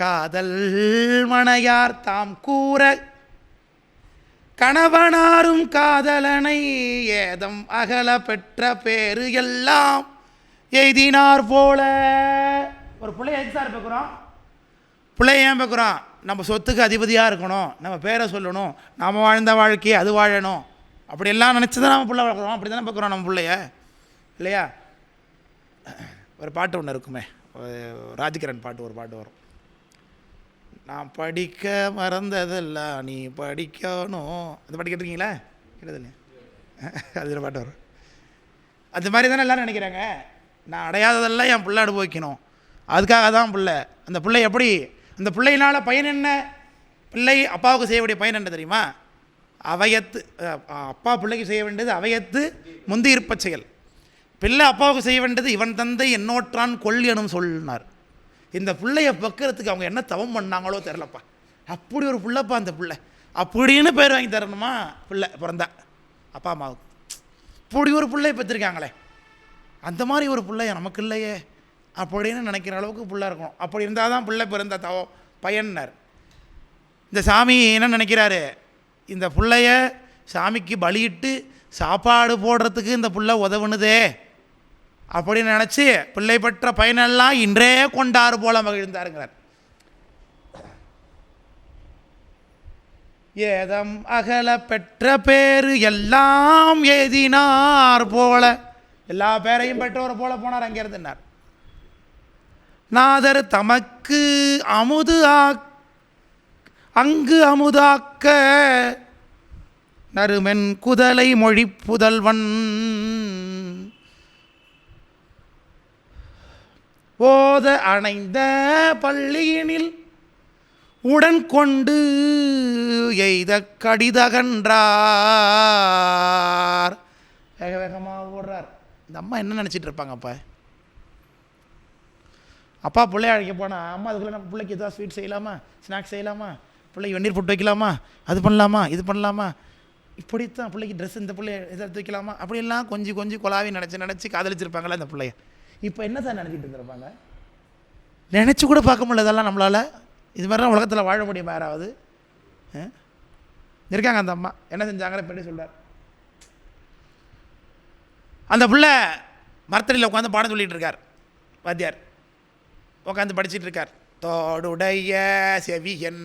காதல் மணையார் தாம் கூற கணவனாரும் காதலனை ஏதம் அகல பெற்ற பேரு எல்லாம் எய்தினார் போல. ஒரு பிள்ளைய எதுக்கு சார் பார்க்குறோம் பிள்ளைய ஏன் பார்க்குறோம் நம்ம சொத்துக்கு அதிபதியாக இருக்கணும் நம்ம பேரை சொல்லணும் நாம் வாழ்ந்த வாழ்க்கையை அது வாழணும். அப்படியெல்லாம் நினச்சி தான் நம்ம பிள்ளை வளர்க்குறோம். அப்படி தானே பார்க்குறோம் நம்ம பிள்ளைய? இல்லையா? ஒரு பாட்டு ஒன்று இருக்குமே ஒரு ராஜகிரண் பாட்டு ஒரு பாட்டு வரும். நான் படிக்க மறந்ததெல்லாம் நீ படிக்கணும். அது பாட்டு கேட்டிருக்கீங்களா? கேட்டதில்லையா அது ஒரு பாட்டு வரும். அது மாதிரி தானே எல்லாரும் நினைக்கிறாங்க. நான் அடையாததெல்லாம் என் பிள்ளை அனுபவிக்கணும் அதுக்காக தான் பிள்ளை. அந்த பிள்ளை எப்படி? அந்த பிள்ளையினால் பயன் என்ன? பிள்ளை அப்பாவுக்கு செய்ய வேண்டிய பயன் என்ன தெரியுமா? அவையத்து அப்பா பிள்ளைக்கு செய்ய வேண்டியது அவையத்து முந்தி இருப்ப செயல். பிள்ளை அப்பாவுக்கு செய்ய வேண்டியது இவன் தந்தை என்னோற்றான் கொள் எனும் சொன்னார் இந்த பிள்ளைய பக்கிறதுக்கு அவங்க என்ன தவம் பண்ணாங்களோ தெரிலப்பா அப்படி ஒரு பிள்ளைப்பா அந்த பிள்ளை. அப்படின்னு பேர் வாங்கி தரணுமா? பிள்ளை பிறந்தா. அப்பா அம்மாவுக்கு இப்படி ஒரு பிள்ளை பெற்றிருக்காங்களே. அந்த மாதிரி ஒரு பிள்ளைய நமக்கு இல்லையே. அப்படின்னு நினைக்கிற அளவுக்கு பிள்ளை இருக்கணும். அப்படி இருந்தால் தான் பிள்ளை பிறந்த தவ பயன்னார். இந்த சாமி என்ன நினைக்கிறாரு? இந்த பிள்ளைய சாமிக்கு பலியிட்டு சாப்பாடு போடுறதுக்கு இந்த பிள்ளை உதவுனுதே. அப்படின்னு நினச்சி பிள்ளை பெற்ற பயனெல்லாம் இன்றே கொண்டாறு போல மகிழ்ந்தாருங்கிறார். ஏதம் அகல பெற்ற பேரு எல்லாம் ஏதினார் போல. எல்லா பேரையும் பெற்றவர் போல போனார் அங்கிருந்தார் நாதர் தமக்கு அமுது ஆக் அங்கு அமுதாக்க நறுமென் குதலை மொழி புதல்வன் ஓத அணைந்த பள்ளியினில் உடன் கொண்டு எய்த கடிதகன்றார். வேக வேகமாக ஓடுறார். இந்த அம்மா என்ன நினச்சிட்டு இருப்பாங்க அப்பா? அப்பா பிள்ளைய அழைக்க போனால் அம்மா அதுக்குள்ளே நம்ம பிள்ளைக்கு எதாவது ஸ்வீட் செய்யலாமா? ஸ்நாக்ஸ் செய்யலாமா? பிள்ளைக்கு வெந்நீர் போட்டு வைக்கலாமா? அது பண்ணலாமா? இது பண்ணலாமா? இப்படித்தான் பிள்ளைக்கு ட்ரெஸ் இந்த பிள்ளைய இதை வைக்கலாமா? அப்படியெல்லாம் கொஞ்சம் கொஞ்சம் கொலாவி நினச்சி நினச்சி காதலிச்சிருப்பாங்களே அந்த பிள்ளைய. இப்போ என்ன சார் நினச்சிட்டு இருந்திருப்பாங்க? நினச்சி கூட பார்க்க முடியல இதெல்லாம் நம்மளால். இது மாதிரிலாம் உலகத்தில் வாழ முடியுமா யாராவது. ஆ? இருக்காங்க அந்த அம்மா. என்ன செஞ்சாங்கன்னு பண்ணி சொல்றார்? அந்த பிள்ளை மரத்தடியில் உட்காந்து பாடம் சொல்லிகிட்டு இருக்கார். வாத்தியார். உட்காந்து படிச்சிட்டு இருக்கார். தோடுடைய செவியன்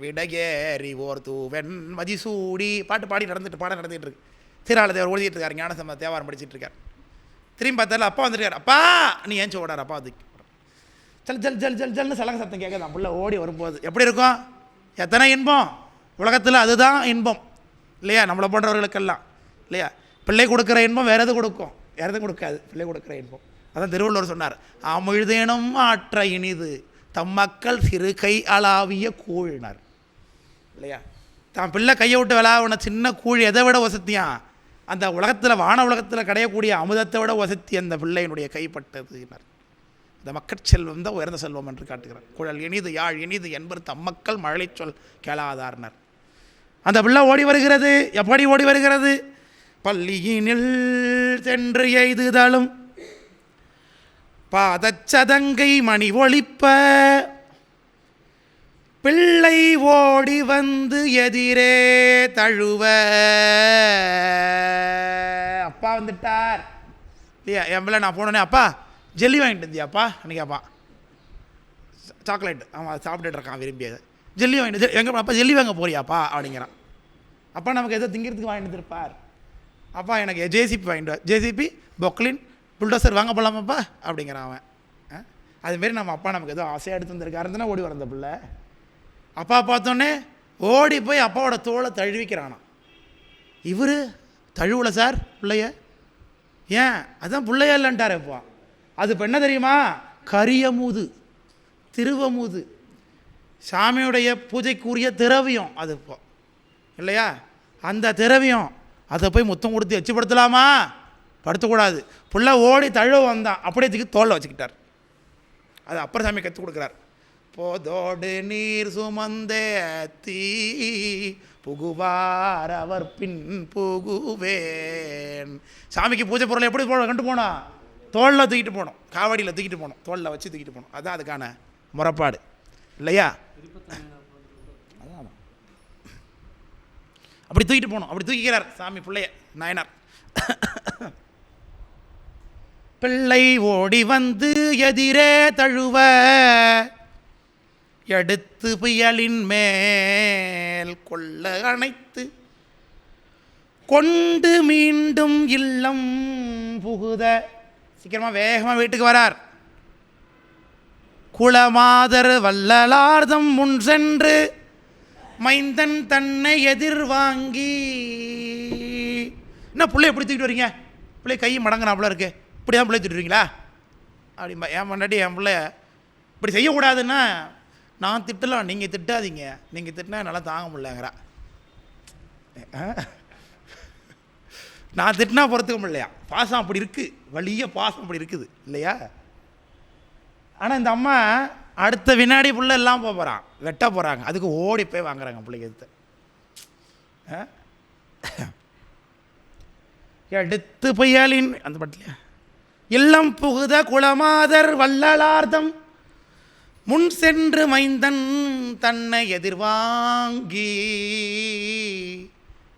விடகேரி ஓர் தூவன் மதிசூடி. பாட்டு பாடி நடந்துட்டு பாடம் நடந்துகிட்டு இருக்கு. சீராள தேவர் ஓடிக்கிட்டு இருக்கார். ஞானசம்ம தேவாரம் படிச்சுட்டு இருக்கார். திரும்பி பார்த்தால அப்பா வந்துருக்கார். அப்பா நீ ஏஞ்சி ஓடாரு அப்பா வந்து ஜல் ஜல் ஜல் ஜல் ஜல்னு சலங்க சத்தம் கேட்குது. புள்ள ஓடி வரும்போது. எப்படி இருக்கும்? எத்தனை இன்பம்? உலகத்தில் அதுதான் இன்பம். இல்லையா? நம்மளை போன்றவர்களுக்கெல்லாம். இல்லையா? பிள்ளை கொடுக்குற இன்பம் வேறு எது கொடுக்கும்? வேறு எதுவும் கொடுக்காது. பிள்ளை கொடுக்குற இன்பம். அதான் திருவள்ளுவர் சொன்னார். அமிழ்தேனும் ஆற்ற இனிது தம் மக்கள் சிறு கை அளாவிய கூழினார். இல்லையா? தான் பிள்ளை கையை விட்டு விளாவுன சின்ன கூழ் எதை விட வசத்தியான் அந்த உலகத்தில் வான உலகத்தில் கிடையக்கூடிய அமுதத்தை விட வசத்தி அந்த பிள்ளையினுடைய கைப்பட்டது இந்த மக்கட் செல்வம் தான் உயர்ந்த செல்வம் என்று காட்டுகிறார். குழல் இனிது யாழ் இனிது என்பது தம்மக்கள் மழை சொல் கேளாதார்னர். அந்த பிள்ளை ஓடி வருகிறது எப்படி ஓடி வருகிறது? பள்ளியினில் சென்று எய்துதலும். பாதச்சதங்கை மணி ஒளிப்ப பிள்ளை ஓடி வந்து எதிரே தழுவ. அப்பா வந்துட்டார். இல்லையா? என் பிள்ளை நான் போனோடனே அப்பா ஜெல்லி வாங்கிட்டு இருந்தியாப்பா கேட்பா சாக்லேட் அவன் சாப்பிட்டுட்டு இருக்கான் விரும்பியது ஜெல்லி வாங்கிட்டு எங்கே அப்பா ஜெல்லி வாங்க போறியாப்பா? அப்படிங்கிறான். அப்பா நமக்கு எதோ திங்கிறதுக்கு வாங்கிட்டு இருப்பார் அப்பா எனக்கு ஜேசிபி வாங்கிட்டு ஜேசிபி பொக்லின் புல்டோசர் வாங்க போகலாமாப்பா அப்படிங்கிறான் அவன். ஆ? அதுமாரி நம்ம அப்பா நமக்கு எதோ ஆசையாக எடுத்து வந்திருக்காருன்னு தானே ஓடி வர அந்த பிள்ளை. அப்பா பார்த்தோன்னே ஓடி போய் அப்பாவோட தோலை தழுவிக்கிறானாம். இவர் தழுவல சார் பிள்ளைய? ஏன்? அதுதான் பிள்ளைய இல்லைன்ட்டார் இப்போ அது இப்போ என்ன தெரியுமா? கரியமுது திருவமுது சாமியுடைய பூஜைக்குரிய திரவியம் அது இப்போ. இல்லையா? அந்த திரவியம் அதை போய் முத்தம் கொடுத்து எச்சுப்படுத்தலாமா? படுத்தக்கூடாது. புள்ள ஓடி தழுவ வந்தான். அப்படியே தூக்கி தோலை வச்சுக்கிட்டார். அது அப்புறம் சாமி கற்றுக் கொடுக்குறார். போதோடு நீர் சுமந்தே தீ புகுவார் அவர் பின் புகுவேன். சாமிக்கு பூஜை பொருளை எப்படி போன கண்டு போனோம் தோளில் தூக்கிட்டு போகணும் காவடியில் தூக்கிட்டு போனோம். தோளில் வச்சு தூக்கிட்டு போகணும் அதான் அதுக்கான முறைப்பாடு. இல்லையா? அதான் அப்படி தூக்கிட்டு போனோம். அப்படி தூக்கிக்கிறார் சாமி பிள்ளைய நாயனார். பிள்ளை ஓடி வந்து எதிரே தழுவ. எடுத்து புயலின் மேல் கொள்ள அணைத்து கொண்டு மீண்டும் இல்லம் புகுத. சீக்கிரமாக வேகமாக வீட்டுக்கு வரார். குளமாதர் வள்ளலார்தம் முன் சென்று மைந்தன் தன்னை எதிர்வாங்கி என்ன பிள்ளைய எப்படி தூக்கிட்டு வரீங்க? பிள்ளை கை மடங்குறாப்புல இருக்கு. இப்படி தான் பிள்ளை தூக்கிட்டு வரீங்களா? அப்படிம்பா என் முன்னாடி என் பிள்ளை இப்படி செய்யக்கூடாதுன்னா நான் திட்டலாம் நீங்கள் திட்டாதீங்க. நீங்கள் திட்டினா என்னால் தாங்க முடியலங்கிறா. நான் திட்டினா பொறுத்துக்க முடியலையா? பாசம் அப்படி இருக்குது வழிய பாசம் அப்படி இருக்குது. இல்லையா? ஆனால் இந்த அம்மா அடுத்த வினாடி புள்ள எல்லாம் போக போகிறான் வெட்ட போகிறாங்க அதுக்கு ஓடி போய் வாங்குறாங்க பிள்ளைங்க எடுத்து ஆ? எடுத்து புயலின் அந்த பட்டிலையா இல்லம் புகுத குளமாதர் வள்ளலார்தம். முன் சென்று மைந்தன் தன்னை எதிர்வாங்கி.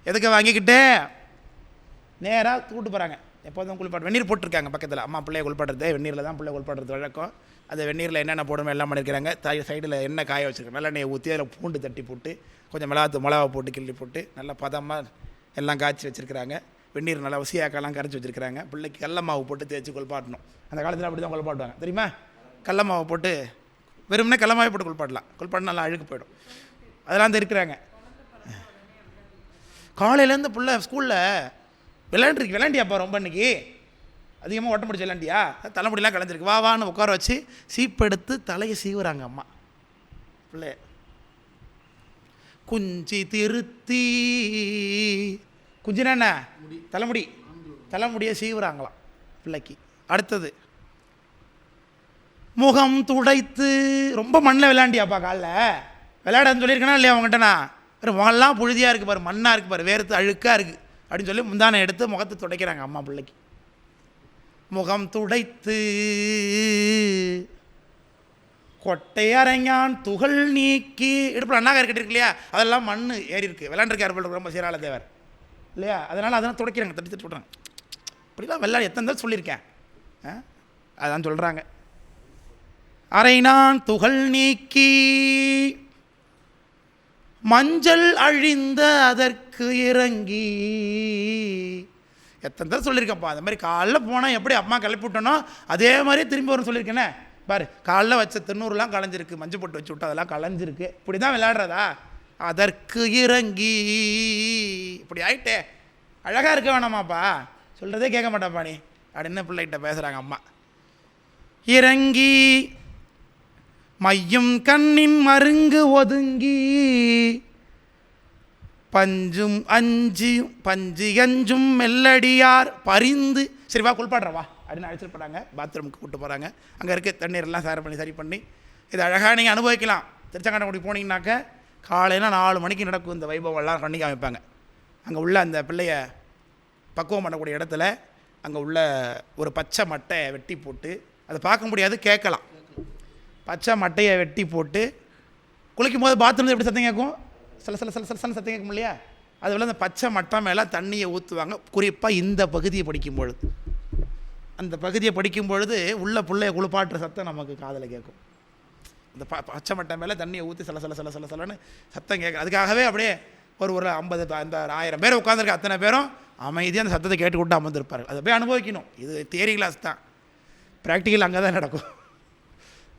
எதுக்கு வாங்கிக்கிட்டே? நேராக தூட்டு போகிறாங்க எப்போதும் குளிப்பாட்டு வெந்நீர் போட்டிருக்காங்க பக்கத்தில். அம்மா பிள்ளைய குளிப்பாடுறது வெந்நீரில் தான் பிள்ளை குளிப்பாடுறது வழக்கம். அந்த வெந்நீரில் என்னென்ன போடணும் எல்லாம் பண்ணியிருக்கிறாங்க தாய் சைடில் என்ன காய வச்சுருக்காங்க நல்லெண்ணெயை ஊற்றி அதில் பூண்டு தட்டி போட்டு கொஞ்சம் மிளகாத்து மிளகா போட்டு கிள்ளி போட்டு நல்லா பதமாக எல்லாம் காய்ச்சி வச்சுருக்கிறாங்க. வெந்நீர் நல்லா உசியாக்கெல்லாம் கரைச்சி வச்சுருக்கிறாங்க. பிள்ளைக்கு கடல மாவு போட்டு தேய்ச்சி குளிப்பாட்டணும். அந்த காலத்தில் அப்படி தான் குளிப்பாட்டுவாங்க. தெரியுமா? கடல மாவு போட்டு வெறுமனே கடல மாவு போட்டு குளிப்பாட்டலாம். குளிப்பாட்டு நல்லா அழுக்கு போயிடும். அதெல்லாம் அந்த இருக்கிறாங்க. காலையிலேருந்து புள்ள ஸ்கூலில் விளையாண்டுருக்கு. விளையாண்டியாப்பா ரொம்ப இன்னைக்கு அதிகமாக ஓட்டம் பிடிச்ச விளையாண்டியா? தலைமுடியெல்லாம் கலைஞ்சிருக்கு. வா வான்னு உட்கார வச்சு சீப்பெடுத்து தலையை சீவுறாங்க அம்மா. பிள்ளை. குஞ்சி திருத்தி. குஞ்சினா என்ன? தலைமுடி. தலைமுடியை சீவுறாங்களாம் பிள்ளைக்கு. அடுத்தது. முகம் துடைத்து ரொம்ப மண்ணில் விளையாண்டியாப்பா காலைல? விளையாடன்னு சொல்லியிருக்கேனா இல்லையா அவங்ககிட்ட நான்? முகம்லாம் புழுதியாக இருக்குது பாரு மண்ணாக இருக்குது பாரு வேர்த்து அழுக்காக இருக்குது அப்படின்னு சொல்லி முந்தானை எடுத்து முகத்தை துடைக்கிறாங்க அம்மா பிள்ளைக்கு. முகம் துடைத்து கொட்டை அரைஞான் துகள் நீக்கி இடுப்பில் அண்ணாக இருக்கிட்டு இல்லையா? அதெல்லாம் மண் ஏறி இருக்குது விளையாண்டுருக்காரு ரொம்ப சீராள தேவர் இல்லையா? அதனால் அதெல்லாம் துடைக்கிறாங்க தட்டி தட்டி விட்றாங்க இப்படிலாம் விளையாட எத்தனை தான் சொல்லியிருக்கேன். ஆ? அதான் சொல்கிறாங்க அரைநான் துகள் நீக்கி. மஞ்சள் அழிந்த அதற்கு இறங்கி. எத்தனை தடவை சொல்லியிருக்கப்பா அந்த மாதிரி காலைல போனால் எப்படி அம்மா கிளப்பி விட்டனோ அதே மாதிரி திரும்பி வரும் சொல்லியிருக்கேனே. பாரு காலைல வச்ச திருநூறுலாம் களைஞ்சிருக்கு மஞ்சள் போட்டு வச்சு விட்டு அதெல்லாம் களைஞ்சிருக்கு. இப்படி தான் விளையாடுறதா? அதற்கு இறங்கி. இப்படி ஆயிட்டே. அழகாக இருக்க வேணாமாப்பா. சொல்கிறதே கேட்க மாட்டாப்பா நீ. அப்படின்னு பிள்ளைகிட்ட பேசுகிறாங்க அம்மா. இறங்கி. மையும் கண்ணின் மருங்கு ஒதுங்கி. பஞ்சும் அஞ்சு பஞ்சு அஞ்சும் மெல்லடியார் பரிந்து. சரிவா குளிப்பாடுற வா. அப்படின்னு அழைச்சிட்டு போகிறாங்க பாத்ரூமுக்கு கூப்பிட்டு போகிறாங்க அங்கே இருக்க தண்ணீரெல்லாம் சார் பண்ணி சரி பண்ணி. இது அழகாக நீங்கள் அனுபவிக்கலாம். திருச்செங்கோட்டை போனீங்கன்னாக்க காலையில் நாலு மணிக்கு நடக்கும் இந்த வைபவம்லாம் பண்ணி காமிப்பாங்க. அங்கே உள்ள அந்த பிள்ளைய பக்குவம் பண்ணக்கூடிய இடத்துல அங்கே உள்ள ஒரு பச்சை மட்டை வெட்டி போட்டு அதை பார்க்க முடியாது கேட்கலாம். பச்சை மட்டையை வெட்டி போட்டு குளிக்கும் போது பாத்ரூம் எப்படி சத்தம் கேட்கும்? சில சில சில சில சில சத்தம் கேட்கும் இல்லையா? அதுபோல் அந்த பச்சை மட்டை மேலே தண்ணியை ஊற்றுவாங்க குறிப்பாக இந்த பகுதியை படிக்கும் பொழுது. அந்த பகுதியை படிக்கும் பொழுது உள்ள பிள்ளைய குளிப்பாட்டுற சத்தம் நமக்கு காதில் கேட்கும். இந்த ப பச்சை மட்டை மேலே தண்ணியை ஊற்றி சில சில சில சில சிலன்னு சத்தம் கேட்கும். அதுக்காகவே அப்படியே ஒரு ஒரு ஐம்பது அந்த ஆயிரம் பேர் உட்காந்துருக்க அத்தனை பேரும் அமைதியாக அந்த சத்தத்தை கேட்டுக்கிட்டு அமர்ந்திருப்பார்கள். அதை போய் அனுபவிக்கணும். இது தியரி கிளாஸ் தான். ப்ராக்டிக்கல் அங்கே தான் நடக்கும்.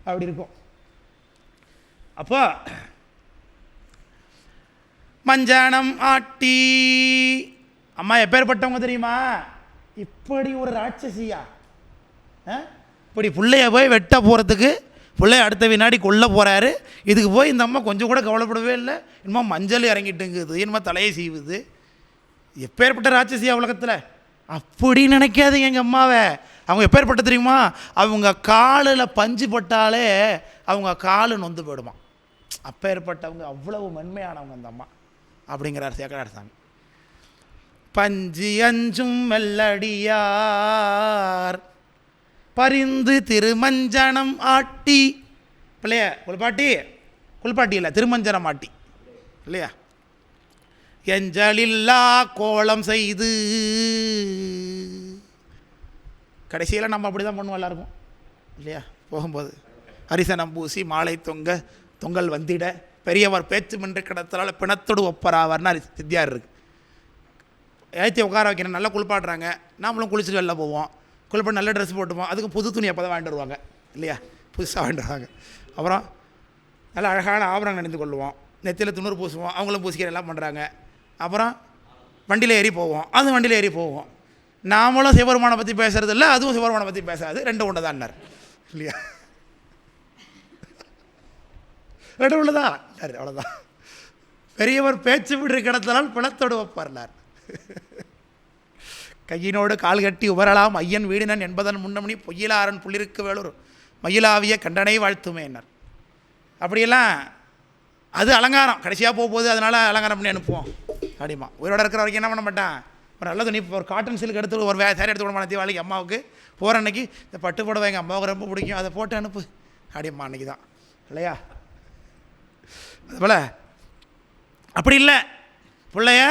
அப்படி இருக்கும். அப்போ மஞ்சானம் ஆட்டி அம்மா எப்பேற்பட்டவங்க தெரியுமா? இப்படி ஒரு ராட்சசியா? ஆ? இப்படி பிள்ளைய போய் வெட்ட போகிறதுக்கு பிள்ளைய அடுத்த வினாடி கொல்ல போகிறாரு இதுக்கு போய் இந்த அம்மா கொஞ்சம் கூட கவலைப்படவே இல்லை. இன்னும் மஞ்சள் இறங்கிட்டுங்குது. என்னமோ தலையை செய்வது எப்பேற்பட்ட ராட்சசியா உலகத்தில்? அப்படி நினைக்காதீங்க எங்கள் அம்மாவை. அவங்க எப்பேற்பட்ட தெரியுமா? அவங்க காலில் பஞ்சு பட்டாலே அவங்க காலு நொந்து போயிடுமா அப்பேற்பட்டவங்க அவ்வளவு மென்மையானவங்க அந்த அம்மா. அப்படிங்கிறார் சேக்கடார் சாமி. பஞ்சு அஞ்சும் மெல்லடியார். பரிந்து திருமஞ்சனம் ஆட்டி. இல்லையா குளிப்பாட்டி? குளிப்பாட்டி இல்லை திருமஞ்சனம் ஆட்டி. இல்லையா? எஞ்சலில்லா கோலம் செய்து. கடைசியில் நம்ம அப்படி தான் பண்ணுவோம் எல்லாருக்கும். இல்லையா? போகும்போது அரிசனம் பூசி மாலை தொங்க தொங்கல் வந்திட பெரியவர் பேச்சு மின்று கிடத்தலால் பிணத்தோடு ஒப்பராவர்னு அரி சித்தியார் இருக்கு. ஏற்றி உட்கார வைக்கணும் நல்லா குளிப்பாடுறாங்க நாமளும் குளிச்சுட்டு வெளில போவோம். குளிப்பாடு நல்ல ட்ரெஸ் போட்டுப்போம். அதுக்கு புது துணி அப்போ தான் வாங்கிட்டு வருவாங்க. இல்லையா? புதுசாக வாங்கிட்டு வருவாங்க அப்புறம் நல்ல அழகான ஆபரணம் அணிந்து கொள்வோம் நெத்தியில் துணூறு பூசுவோம். அவங்களும் பூசிக்கிற எல்லாம் பண்ணுறாங்க அப்புறம் வண்டியில் ஏறி போவோம். அதுவும் வண்டியில் ஏறி போவோம். நாமளும் சிவபெருமானை பற்றி பேசுறது இல்லை அதுவும் சிவபெருமானை பற்றி பேசாது. ரெண்டு ஒன்று தான் இல்லையா? ரெண்டு ஒன்று தான் அவ்வளோதான் பெரியவர் பேச்சு விடுற கிடத்தலால் பிளத்தோடு வைப்பார்னார் கையினோடு கால் கட்டி உவரலாம் ஐயன் வீடினன் என்பதன் முன்னமணி பொய்யிலாரன் புள்ளிருக்கு வேலூர். மயிலாவிய கண்டனை வாழ்த்துமேனர் அப்படியெல்லாம் அது அலங்காரம். கடைசியாக போக போகுது அதனால் அலங்காரம் பண்ணி அனுப்புவோம். அப்படிமா உயிரோட இருக்கிற வரைக்கும் என்ன பண்ண மாட்டான்? ஒரு நல்ல துணி ஒரு காட்டன் சில்க் எடுத்து ஒரு வே சேரீ எடுத்து கொடுமா தீபாவளிக்கு? அம்மாவுக்கு. போகிற அன்னைக்கு இந்த பட்டு புடவை எங்கள் அம்மாவுக்கு ரொம்ப பிடிக்கும். அதை போட்டு அனுப்பு. அப்படியம்மா அன்னைக்கு தான் இல்லையா அதுபோல் அப்படி இல்லை. பிள்ளைய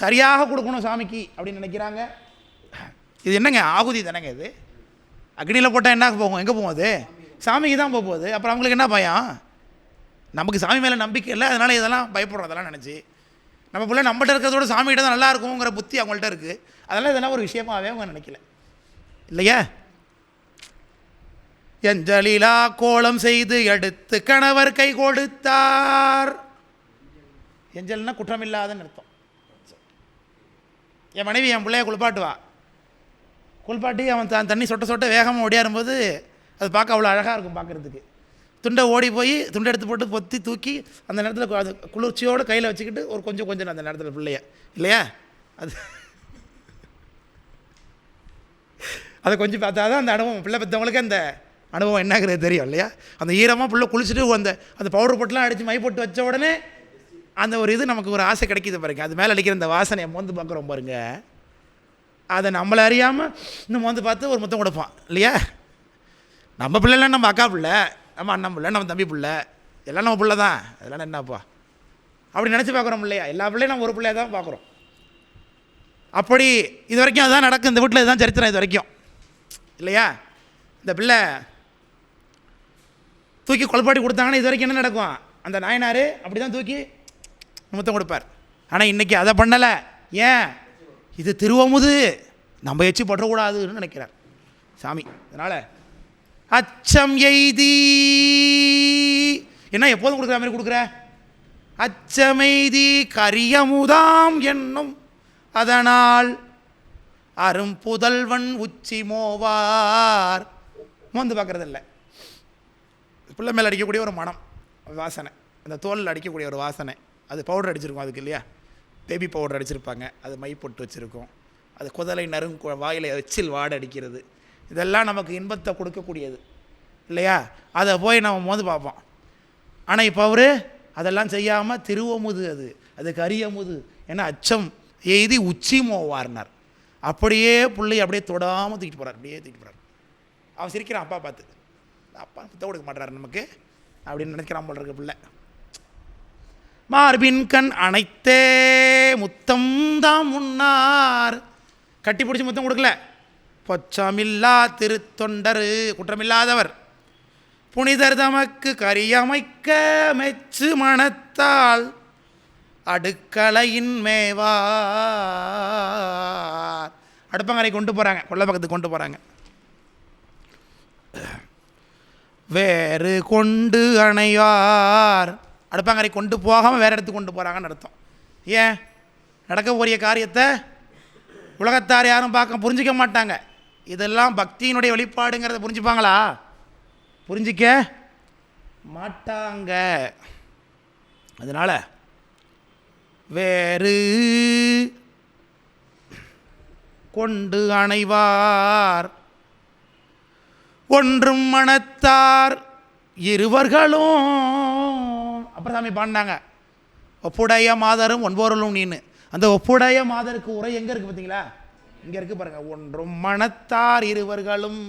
சரியாக கொடுக்கணும் சாமிக்கு அப்படின்னு நினைக்கிறாங்க. இது என்னங்க? ஆகுதி தானேங்க இது? அக்னியில் போட்டால் என்ன போகும்? எங்கே போகும் அது? சாமிக்கு தான் போக போகுது. அப்புறம் அவங்களுக்கு என்ன பயம்? நமக்கு சாமி மேலே நம்பிக்கை இல்லை. அதனால் இதெல்லாம் பயப்படுறோம் அதெல்லாம் நினச்சி. நம்ம பிள்ளை நம்மகிட்ட இருக்கிறதோட சாமிகிட்ட தான் நல்லா இருக்குங்கிற புத்தி அவங்கள்ட்ட இருக்குது அதெல்லாம் இதெல்லாம் ஒரு விஷயமாகவே அவங்க நினைக்கல. இல்லையா? எஞ்சலிலா கோலம் செய்து எடுத்து கணவர் கை கொடுத்தார். எஞ்சல்னா குற்றமில்லாதன்னு அர்த்தம். என் மனைவி என் பிள்ளைய குளிப்பாட்டுவா. குளிப்பாட்டி அவன் தான் தண்ணி சொட்ட சொட்ட வேகமாக ஓடியாரும்போது அது பார்க்க அவ்வளோ அழகாக இருக்கும் பார்க்குறதுக்கு. துண்டை ஓடி போய் துண்டை எடுத்து போட்டு பொத்தி தூக்கி அந்த நேரத்தில் அது குளிர்ச்சியோடு கையில் வச்சுக்கிட்டு ஒரு கொஞ்சம் கொஞ்சம் அந்த நேரத்தில் பிள்ளைய. இல்லையா? அது அதை கொஞ்சம் பார்த்தா தான் அந்த அனுபவம். பிள்ளை பெற்றவங்களுக்கு அந்த அனுபவம் என்னங்கிறது தெரியும் இல்லையா? அந்த ஈரமாக பிள்ளை குளிச்சுட்டு அந்த அந்த பவுடர் போட்டுலாம் அடித்து மை போட்டு வச்ச உடனே அந்த ஒரு இது நமக்கு ஒரு ஆசை கிடைக்கிது பாருங்க. அது மேலே அடிக்கிற இந்த வாசனையை மோந்து பார்க்குறோம் பாருங்க. அதை நம்மளை அறியாமல் இன்னும் மோந்து பார்த்து ஒரு முத்தம் கொடுப்பான் இல்லையா? நம்ம பிள்ளைலாம் நம்ம அக்கா பிள்ளை. நம்ம அண்ணன் பிள்ளை நம்ம தம்பி பிள்ளை. எல்லாம் நம்ம பிள்ளை தான் அதெல்லாம் என்னப்பா? அப்படி நினச்சி பார்க்குறோம் இல்லையா? எல்லா பிள்ளையும் நம்ம ஒரு பிள்ளைய தான் பார்க்குறோம். அப்படி இது வரைக்கும் அதுதான் நடக்கும் இந்த வீட்டில் இதுதான் சரித்திரம் இது வரைக்கும். இல்லையா? இந்த பிள்ளை தூக்கி கொல்பாட்டி கொடுத்தாங்கன்னா இது வரைக்கும் என்ன நடக்கும்? அந்த நாயனார் அப்படி தான் தூக்கி முத்தம் கொடுப்பார். ஆனால் இன்றைக்கி அதை பண்ணலை. ஏன்? இது திருவமுது. நம்ம எச்சு பற்றக்கூடாதுன்னு நினைக்கிறார். சாமி. அதனால் அச்சம் எய்தி. என்ன எப்போதும் கொடுக்குற மாதிரி கொடுக்குற? அச்சமெய்தி கரியமுதாம் என்னும் அதனால் அரும் புதல்வன் உச்சி மோவார். மோந்து பார்க்குறதில்ல. பிள்ளை மேலே அடிக்கக்கூடிய ஒரு மனம் வாசனை. அந்த தோலில் அடிக்கக்கூடிய ஒரு வாசனை. அது பவுடர் அடிச்சிருக்கும் அதுக்கு இல்லையா? பேபி பவுடர் அடிச்சிருப்பாங்க. அது மை பொட்டு வச்சுருக்கும். அது குதலை நறுங்கு வாயில் எச்சில் வாடை அடிக்கிறது இதெல்லாம் நமக்கு இன்பத்தை கொடுக்கக்கூடியது. இல்லையா? அதை போய் நம்ம மோந்து பார்ப்போம். ஆனால் இப்போ அவர் அதெல்லாம் செய்யாமல் திருவமுது அது. அது கரியமுது ஏன்னா அச்சம். எய்தி உச்சி மோவார்னார் அப்படியே பிள்ளை அப்படியே தொடாமல் தூக்கிட்டு போகிறார் அப்படியே தூக்கிட்டு போகிறார் அவன் சிரிக்கிறான் அப்பா பார்த்து. அப்பா புத்த கொடுக்க மாட்டார் நமக்கு. அப்படின்னு நினைக்கிறான் போல இருக்க பிள்ளை. மார்பின் கண் அனைத்தே முத்தம் தான் முன்னார் கட்டி பிடிச்சி முத்தம் கொடுக்கல. பொச்சமில்லா திருத்தொண்டர் குற்றமில்லாதவர். புனிதர் தமக்கு கரியமைக்க மெச்சு மனத்தால் அடுக்கலையின் மேவார். அடுப்பங்கரை கொண்டு போகிறாங்க கொல்லை பக்கத்துக்கு கொண்டு போகிறாங்க வேறு கொண்டு அணைவார். அடுப்பாங்கரை கொண்டு போகாமல் வேறு இடத்துக்கு கொண்டு போகிறாங்கன்னு அர்த்தம். ஏன்? நடக்க போறிய காரியத்தை உலகத்தார் யாரும் பார்க்க புரிஞ்சிக்க மாட்டாங்க. இதெல்லாம் பக்தியினுடைய வெளிப்பாடுங்கிறத புரிஞ்சுப்பாங்களா? புரிஞ்சிக்க? மாட்டாங்க. அதனால் வேறு கொண்டு அணைவார். ஒன்றும் மனத்தார் இருவர்களும். அப்புறம் சாமி பாடினாங்க. ஒப்புடைய மாதரும் ஒன்போரலும் நீன்னு அந்த ஒப்புடைய மாதருக்கு உரை எங்கே இருக்குது பார்த்தீங்களா? இங்கே இருக்குது பாருங்கள் ஒன்றும் மனத்தார் இருவர்களும்.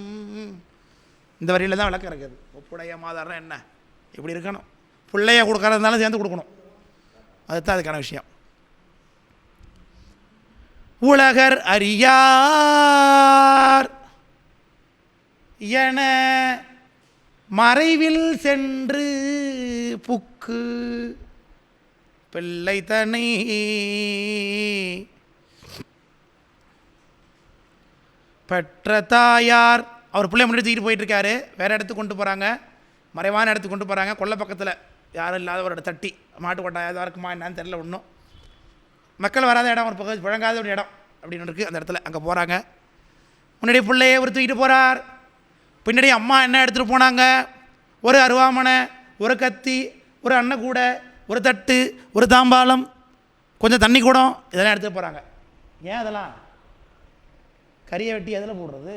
இந்த வரியில் தான் விளக்கம் இருக்குது. ஒப்புடைய மாதாரம் என்ன? இப்படி இருக்கணும்? பிள்ளைய கொடுக்கறதுனாலும் சேர்ந்து கொடுக்கணும். அதுதான் அதுக்கான விஷயம். உலகர் அறியார் என மறைவில் சென்று புக்கு. பிள்ளை தனி பெற்ற தாயார். அவர் பிள்ளை முன்னாடி தூக்கிட்டு போயிட்டுருக்காரு. வேறு இடத்துக்கு கொண்டு போகிறாங்க மறைவான இடத்துக்கு கொண்டு போகிறாங்க கொல்லை பக்கத்தில் யாரும் இல்லாத ஒரு இடம் தட்டி மாட்டு கொட்டா எதாக இருக்குமா என்னன்னு தெரில ஒன்றும் மக்கள் வராத இடம் ஒரு பக்கம் புழங்காத ஒரு இடம் அப்படின்னு இருக்குது அந்த இடத்துல அங்கே போகிறாங்க முன்னாடி பிள்ளையே ஒரு தூக்கிட்டு போகிறார் பின்னாடி அம்மா என்ன எடுத்துகிட்டு போனாங்க? ஒரு அருவாமனை ஒரு கத்தி ஒரு அன்னக்கூடை ஒரு தட்டு ஒரு தாம்பாளம் கொஞ்சம் தண்ணி கூடம் இதெல்லாம் எடுத்துகிட்டு போகிறாங்க ஏன் அதெல்லாம்? கறியை வெட்டி எதில் போடுறது?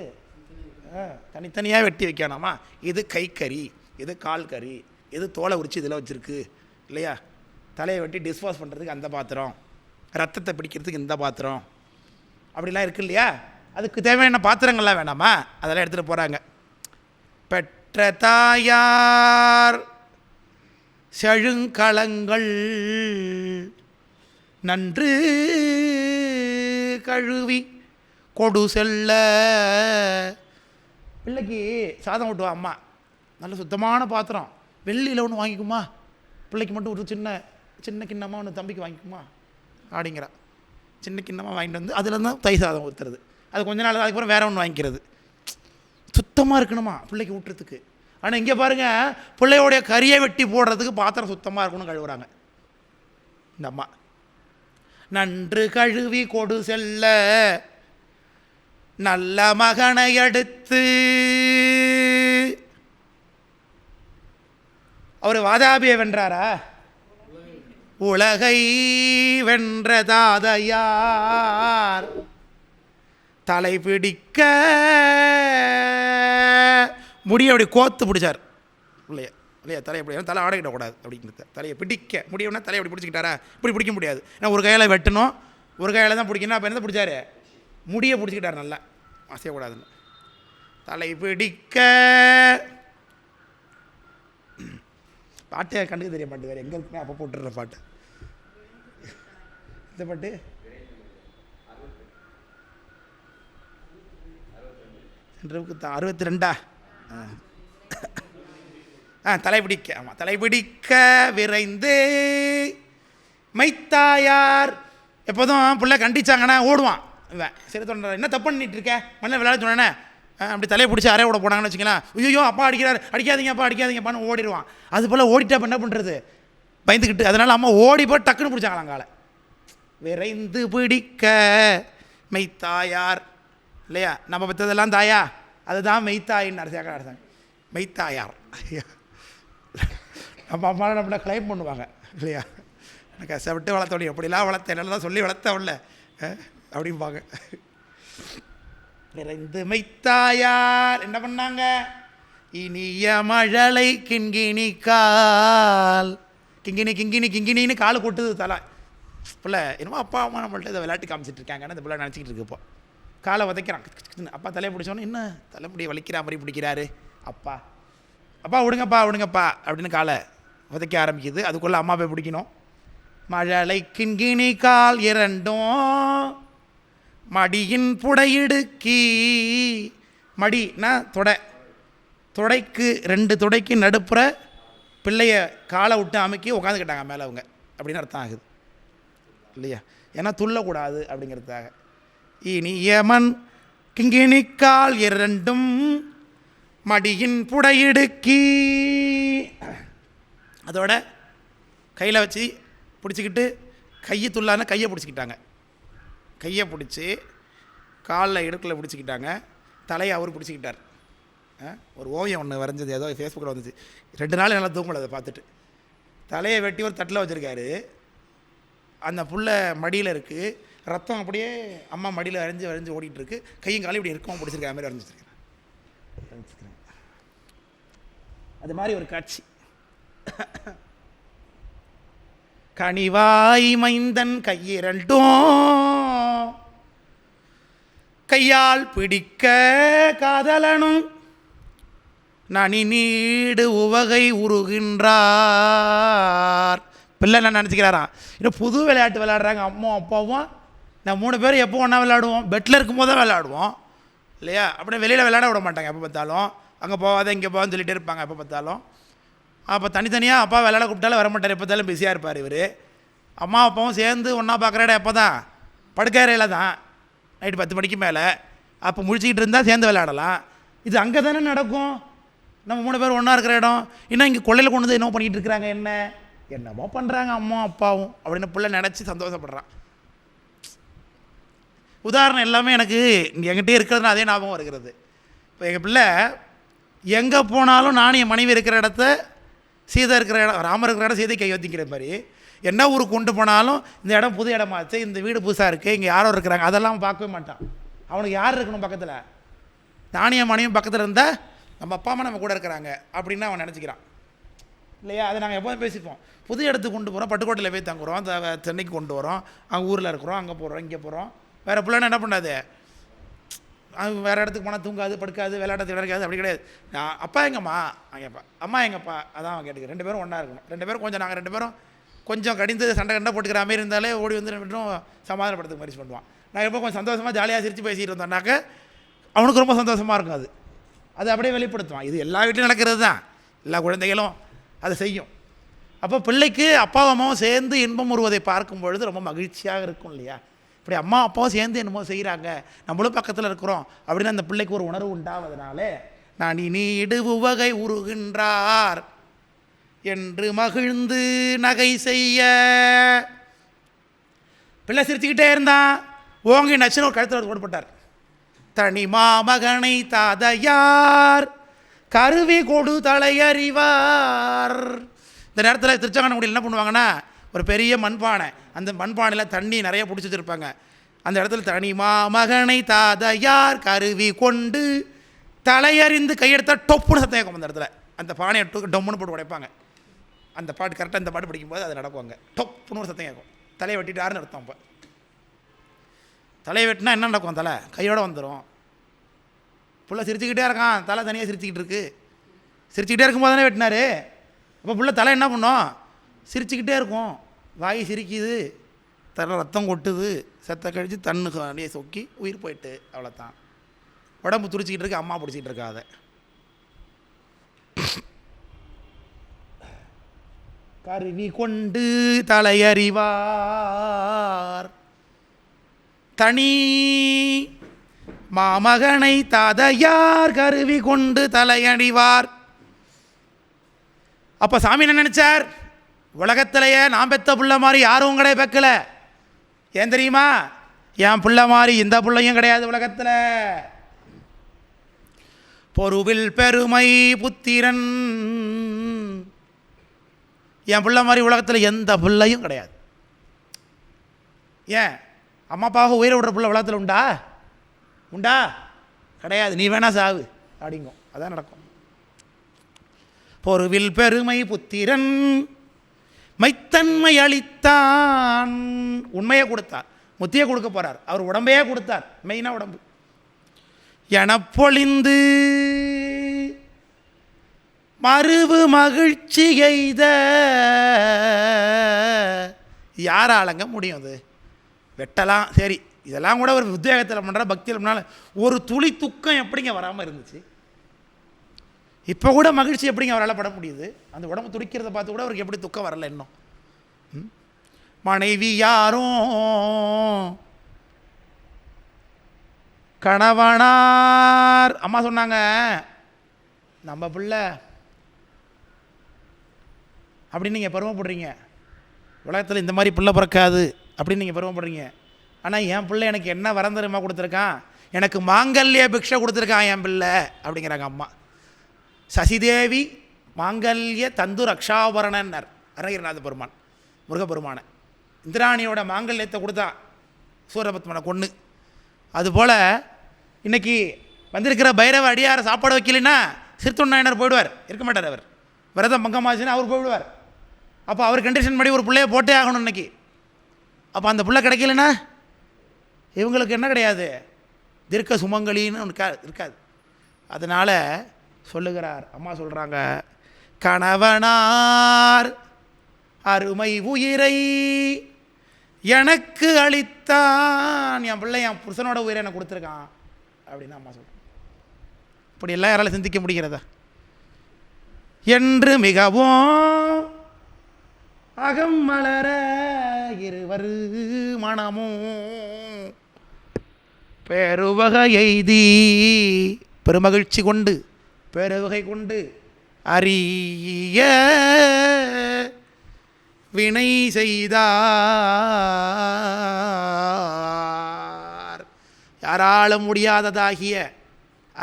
ஆ, தனித்தனியாக வெட்டி வைக்கணுமா? இது கை கறி இது கால் கறி இது தோலை உரிச்சு இதில் வச்சுருக்கு இல்லையா? தலையை வெட்டி டிஸ்போஸ் பண்ணுறதுக்கு அந்த பாத்திரம் ரத்தத்தை பிடிக்கிறதுக்கு இந்த பாத்திரம். அப்படிலாம் இருக்கு இல்லையா? அதுக்கு தேவையான பாத்திரங்கள்லாம் வேணாமா? அதெல்லாம் எடுத்துகிட்டு போகிறாங்க பெற்ற தாயார் செழுங்களங்கள் நன்று கழுவி கொடு செல்ல. பிள்ளைக்கு சாதம் ஊட்டுவா அம்மா. நல்ல சுத்தமான பாத்திரம். வெள்ளியில் ஒன்று வாங்கிக்குமா? பிள்ளைக்கு மட்டும் ஒரு சின்ன சின்ன கிண்ணமாக ஒன்று தம்பிக்கு வாங்கிக்குமா? அப்படிங்கிறா. சின்ன கிண்ணமாக வாங்கிட்டு வந்து அதில் தான் தை சாதம் ஊற்றுறது அது கொஞ்ச நாள் அதுக்கப்புறம் வேறு ஒன்று வாங்கிக்கிறது. சுத்தமாக இருக்கணுமா பிள்ளைக்கு ஊட்டுறதுக்கு? ஆனால் இங்கே பாருங்கள் பிள்ளையோடைய கறியை வெட்டி போடுறதுக்கு பாத்திரம் சுத்தமாக இருக்கணும்னு கழுவுறாங்க. இந்த அம்மா. நன்று கழுவி கொடு செல்ல. நல்ல மகனை அடுத்து. அவர் வாதாபியை வென்றாரா? உலகை வென்ற தாதையார். தலை பிடிக்க. முடிய அப்படி கோத்து பிடிச்சார். இல்லையா இல்லையா தலையை எப்படி தலை ஆடையிடக்கூடாது அப்படிங்கிறத. தலையை பிடிக்க. முடியும்னா தலையை அப்படி பிடிச்சிக்கிட்டாரா? இப்படி பிடிக்க முடியாது. ஏன்னா ஒரு கையில் வெட்டணும் ஒரு கையில் தான் பிடிக்கணும் அப்போ என்ன பிடிச்சாரு? முடியை பிடிச்சிக்கிட்டார் நல்லா. அசையக்கூடாதுன்னு. தலை பிடிக்க. பாட்டே கண்டுக்க தெரிய மாட்டேங்குது எங்கே இருக்குமே? அப்போ போட்டுடுற பாட்டு. இந்த பாட்டு? சென்றவுக்கு தான் அறுபத்தி ரெண்டா ஆ தலைபிடிக்க ஆமாம் தலைபிடிக்க விரைந்து. மைத்தாயார் எப்போதும் பிள்ளை கண்டிச்சாங்கன்னா ஓடுவான். இவன் சரி தொண்டர் என்ன தப்பு பண்ணிட்டு இருக்க? மண்ணில் விளையாட சொன்னேனே. அப்படி தலையை பிடிச்சி அறைய விட போனாங்கன்னு வச்சுக்கலாம் ஐயோ அப்பா அடிக்கிறார். அடிக்காதீங்க அப்பா அடிக்காதீங்கப்பான்னு ஓடிடுவான். அது போல் ஓடிட்டா என்ன பண்ணுறது பயந்துக்கிட்டு அதனால் அம்மா ஓடி போய் டக்குன்னு பிடிச்சாங்களாம் காலை விரைந்து பிடிக்க மெய்த்தாயார். இல்லையா? நம்ம பெற்றதெல்லாம் தாயா? அதுதான் மெய்த்தாயின்னு அரசியாக அரசாங்க மெய்த்தாயார். ஐயா. நம்ம அம்மா நம்மளை கிளைம் பண்ணுவாங்க. இல்லையா? எனக்கு செவிட்டு வளர்த்தோடி எப்படிலாம் வளர்த்தேன் எல்லாம் சொல்லி வளர்த்தவல்ல அப்படிம்பாங்க நிறைந்து மெய்த்தாயார். என்ன பண்ணாங்க? இனிய மழலை கிண்கிணி கால். கிங்கினி கிங்கினி கிங்கினின்னு கால் கொட்டுது தலை. பிள்ளை என்னமோ அப்பா அம்மா நம்மள்ட்ட இதை விளையாட்டு காமிச்சிட்டு இருக்காங்கன்னு இந்த பிள்ளை நினச்சிக்கிட்டு இருக்கு இப்போ. காலை உதைக்கிறான். அப்பா தலையை பிடிச்சோன்னே என்ன? தலைமுடி வலிக்கிற மாதிரி பிடிக்கிறாரு? அப்பா. அப்பா விடுங்கப்பா விடுங்கப்பா அப்படின்னு காலை உதைக்க ஆரம்பிக்குது. அதுக்குள்ளே அம்மா போய் பிடிக்கணும். மழலை கிண்கிணி கால் இரண்டும் மடியின் புடையிடுக்கி. மடினா தொடை. தொடைக்கு ரெண்டு தொடைக்கு நடுப்புற பிள்ளைய காலை விட்டு அமுக்கி உட்காந்துக்கிட்டாங்க மேலே அவங்க. அப்படின்னு அர்த்தம் ஆகுது. இல்லையா? ஏன்னா துள்ளக்கூடாது அப்படிங்கிறதுக்காக. இனியமன் கிங்கிணிக்கால் இரண்டும் மடியின் புடையிடுக்கி. அதோட கையில் வச்சு பிடிச்சிக்கிட்டு கையை துள்ளான கையை பிடிச்சிக்கிட்டாங்க. கையை பிடிச்சி காலில் இடுக்கில் பிடிச்சிக்கிட்டாங்க. தலையை அவர் பிடிச்சிக்கிட்டார். ஒரு ஓவியம் ஒன்று வரைஞ்சது ஏதோ ஃபேஸ்புக்கில் வந்துச்சு. ரெண்டு நாள் நல்லா தூங்கல அதை பார்த்துட்டு. தலையை வெட்டி ஒரு தட்டில் வச்சுருக்காரு. அந்த புள்ள மடியில் இருக்குது ரத்தம் அப்படியே அம்மா மடியில் வரைஞ்சி வரைஞ்சி ஓடிட்டுருக்கு. கையும் காலையும் இப்படி இருக்கும் பிடிச்சிருக்க மாதிரி வரைஞ்சி வச்சிருக்கேன் அது மாதிரி ஒரு காட்சி. கனிவாய் மைந்தன் கையிரண்டும். கையால் பிடிக்க காதலனும் நனி நீடு உவகை உருகின்றார். பிள்ளை என்ன நினச்சிக்கிறாராம் இன்னும் புது விளையாட்டு விளையாடுறாங்க. அம்மா அப்பாவும் நான் மூணு பேரும் எப்போ ஒன்றா விளையாடுவோம்? பெட்டில் இருக்கும்போது தான் விளையாடுவோம். இல்லையா? அப்படியே வெளியில் விளையாட விட மாட்டாங்க எப்போ பார்த்தாலும். அங்கே போகாத இங்கே போகாதுன்னு சொல்லிட்டு இருப்பாங்க எப்போ பார்த்தாலும். அப்போ தனித்தனியாக அப்பா விளையாட கூப்பிட்டாலும் வர மாட்டார். எப்போ பார்த்தாலும் பிஸியாக இருப்பார் இவர். அம்மா அப்பாவும் சேர்ந்து ஒன்றா பார்க்குற இடம் எப்போ தான் படுக்கையறையில் தான். நைட்டு பத்து மணிக்கு மேலே. அப்போ முழிச்சிக்கிட்டு இருந்தால் சேர்ந்து விளையாடலாம். இது அங்கே தானே நடக்கும்? நம்ம மூணு பேர் ஒன்றா இருக்கிற இடம். இன்னும் இங்கே கொள்ளையில் கொண்டு வந்து என்ன பண்ணிகிட்டு இருக்கிறாங்க என்ன? என்னமோ பண்ணுறாங்க அம்மா அப்பாவும் அப்படின்னு பிள்ளை நினச்சி சந்தோஷப்படுறான். உதாரணம் எல்லாமே எனக்கு என்கிட்டே இருக்கிறதுனா அதே ஞாபகம் வருகிறது. இப்போ எங்கள் பிள்ளை எங்கே போனாலும் நானும் என் மனைவி இருக்கிற இடத்த சீதை இருக்கிற இடம் ராமர் இருக்கிற இடம் சீதை கை வத்திக்கிற மாதிரி என்ன ஊருக்கு கொண்டு போனாலும் இந்த இடம் புது இடமாச்சு இந்த வீடு புதுசாக இருக்குது இங்கே யாரோ இருக்கிறாங்க அதெல்லாம் பார்க்கவே மாட்டான். அவனுக்கு யார் இருக்கணும் பக்கத்தில்? தானியம் என் மனைவியும் பக்கத்தில் இருந்தால் நம்ம அப்பா அம்மா நம்ம கூட இருக்கிறாங்க அப்படின்னு அவன் நினச்சிக்கிறான். இல்லையா? அதை நாங்கள் எப்போதும் பேசிப்போம். புது இடத்துக்கு கொண்டு போகிறோம் பட்டுக்கோட்டையில் போய் தங்குறோம் சென்னைக்கு கொண்டு வரோம் அங்கே ஊரில் இருக்கிறோம் அங்கே போகிறோம் இங்கே போகிறோம் வேறு பிள்ளைன்னா என்ன பண்ணாது? அது வேறு இடத்துக்கு போனால் தூங்காது படுக்காது விளையாட இருக்காது அப்படி கிடையாது. நான் அப்பா எங்கம்மா? அங்கேப்பா அம்மா எங்கப்பா? அதான் அவன் கேட்டுக்க ரெண்டு பேரும் ஒன்றா இருக்கணும். ரெண்டு பேரும் கொஞ்சம் நாங்கள் ரெண்டு பேரும் கொஞ்சம் கடிந்து சண்டை கண்டை போட்டுக்கிற மாதிரி இருந்தாலே ஓடி வந்து மட்டும் சமாதானப்படுத்த முயற்சி பண்ணுவான். நான் எப்போ கொஞ்சம் சந்தோஷமாக ஜாலியாக சிரித்து பேசிகிட்டு இருந்தோம்னாக்க அவனுக்கு ரொம்ப சந்தோஷமாக இருக்கும் அது. அது அப்படியே வெளிப்படுத்துவான். இது எல்லா வீட்லையும் நடக்கிறது தான். எல்லா குழந்தைகளும் அதை செய்யும். அப்போ பிள்ளைக்கு அப்பாவும் அம்மாவும் சேர்ந்து இன்பம் உருவதை பார்க்கும் பொழுது ரொம்ப மகிழ்ச்சியாக இருக்கும் இல்லையா? இப்படி அம்மா அப்பாவும் சேர்ந்து என்னமோ செய்கிறாங்க நம்மளும் பக்கத்தில் இருக்கிறோம். அப்படின்னு அந்த பிள்ளைக்கு ஒரு உணர்வு உண்டாவதுனால நான் இனி இடு உவகை உருகின்றார். என்று மகிழ்ந்து நகை செய்ய. பிள்ளை சிரிச்சுக்கிட்டே இருந்தான் ஓங்கி நச்சுன்னு ஒரு கழுத்தில் கொடுப்பட்டார் தனி மாமகனை தாதையார் கருவி கொடு தலையறிவார். இந்த நேரத்தில் திருச்சங்கனகுடியில் என்ன பண்ணுவாங்கன்னா ஒரு பெரிய மண்பானை. அந்த மண்பானையில் தண்ணி நிறைய பிடிச்சி வச்சுருப்பாங்க. அந்த இடத்துல தனி மாமகனை தாதையார் கருவி கொண்டு தலையறிந்து கையெடுத்தால் டொப்புன்னு சத்தம் கேட்கும் அந்த இடத்துல. அந்த பானையை டொ- டொம்முன்னு போட்டு உடைப்பாங்க. அந்த பாட்டு கரெக்டாக இந்த பாட்டு படிக்கும்போது அது நடக்குவாங்க டொப்புன்னு ஒரு சத்தம் கேட்கும். தலையை வெட்டிட்டாருன்னு அர்த்தம் இப்போ தலையை வெட்டினா என்ன நடக்கும் தலை? கையோடு வந்துடும் புள்ள சிரிச்சுக்கிட்டே இருக்கான். தலை தனியாக சிரிச்சுக்கிட்டு இருக்கு. சிரிச்சுக்கிட்டே இருக்கும்போது தானே வெட்டினாரு. அப்போ புள்ள தலை என்ன பண்ணும்? சிரிச்சுக்கிட்டே இருக்கும். வாய் சிரிக்குது. தலை ரத்தம் கொட்டுது. செத்த கழித்து தண்ணு அப்படியே சொக்கி உயிர் போயிட்டு. அவ்வளோதான் உடம்பு துடிச்சிக்கிட்டு இருக்கு. அம்மா பிடிச்சிக்கிட்டு இருக்காது கருவி கொண்டு தலையறிவார். தனி மாமகனை தாதையார் கருவி கொண்டு தலையணிவார். அப்போ சாமி என்ன நினச்சார்? உலகத்திலேயே நான் பெத்த புள்ள மாதிரி யாரும் கிடையாது பெக்கல. ஏன் தெரியுமா? என் புள்ள மாதிரி இந்த புள்ளையும் கிடையாது உலகத்தில். பொருவில் பெருமை புத்திரன் என் பிள்ளை மாதிரி உலகத்தில் எந்த பிள்ளையும் கிடையாது. ஏன்? அம்மா அப்பாவுக்கு உயிரை விடுற பிள்ளை உலகத்தில் உண்டா? உண்டா? கிடையாது. நீ வேணா சாவு. அப்படிங்கும் அதான் நடக்கும். பொருவில் பெருமை புத்திரன் மைத்தன்மை அளித்தான். உண்மையை கொடுத்தார். முத்தியை கொடுக்க போகிறார் அவர் உடம்பையே கொடுத்தார். மெயினாக உடம்பு. எனப்பொழிந்து மறுவு மகிழ்ச்சி எய்த. யாராலங்க முடியும் அது? வெட்டலாம். சரி இதெல்லாம் கூட ஒரு உத்வேகத்தில் பண்ணுற பக்தியில் பண்ணால ஒரு துளி துக்கம் எப்படிங்க வராமல் இருந்துச்சு? இப்போ கூட மகிழ்ச்சி எப்படிங்க அவரால் பட முடியுது? அந்த உடம்பு துடிக்கிறத பார்த்து கூட அவருக்கு எப்படி துக்கம் வரல இன்னும்? ம்? மனைவி யாரும்? கணவனார். அம்மா சொன்னாங்க நம்ம பிள்ளை அப்படின்னு நீங்கள் பெருமைப்படுறீங்க. உலகத்தில் இந்த மாதிரி பிள்ளை பிறக்காது அப்படின்னு நீங்கள் பெருமைப்படுறீங்க. ஆனால் என் பிள்ளை எனக்கு என்ன வரம் தெரியுமா கொடுத்துருக்கான் எனக்கு மாங்கல்ய பிக்ஷை கொடுத்துருக்கான் என் பிள்ளை அப்படிங்கிறாங்க அம்மா. சசிதேவி மாங்கல்ய தந்து ரக்ஷாபரணன்னர். அருணகிரிநாத பெருமான் முருகப்பெருமானை. இந்திராணியோட மாங்கல்யத்தை கொடுத்தா சூரபத்மனை கொன்று அதுபோல் இன்னைக்கு வந்திருக்கிற பைரவ அடியாரை சாப்பாடு வைக்கலைன்னா சிறுத்தொண்டாயினர் போயிடுவார். இருக்க மாட்டார் அவர். விரதம் பங்கமாச்சுன்னா அவர் போயிடுவார். அப்போ அவர் கண்டிஷன் படி ஒரு பிள்ளைய போட்டே ஆகணும் இன்றைக்கி அப்போ அந்த பிள்ளை கிடைக்கலன்னா இவங்களுக்கு என்ன கிடையாது? தீர்க்க சுமங்கலின்னு ஒன்று இருக்காது. அதனால் சொல்லுகிறார். அம்மா சொல்கிறாங்க கணவனார் அருமை உயிரை எனக்கு அளித்தான். என் பிள்ளை என் புருஷனோட உயிரை எனக்கு கொடுத்துருக்கான். அப்படின்னு அம்மா சொல்கிறேன் இப்படி எல்லாம் யாரால சிந்திக்க முடிகிறதா? என்று மிகவும் அகம் மலர இருவர் மனமும் பெருவகை எய்தி பெருமகிழ்ச்சி கொண்டு பெருவகை கொண்டு அரிய வினை செய்தார். யாராலும் முடியாததாகிய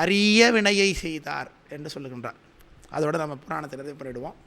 அரிய வினையை செய்தார் என்று சொல்லுகின்றார். அதோடு நம்ம புராணத்தில் பண்ணிடுவோம்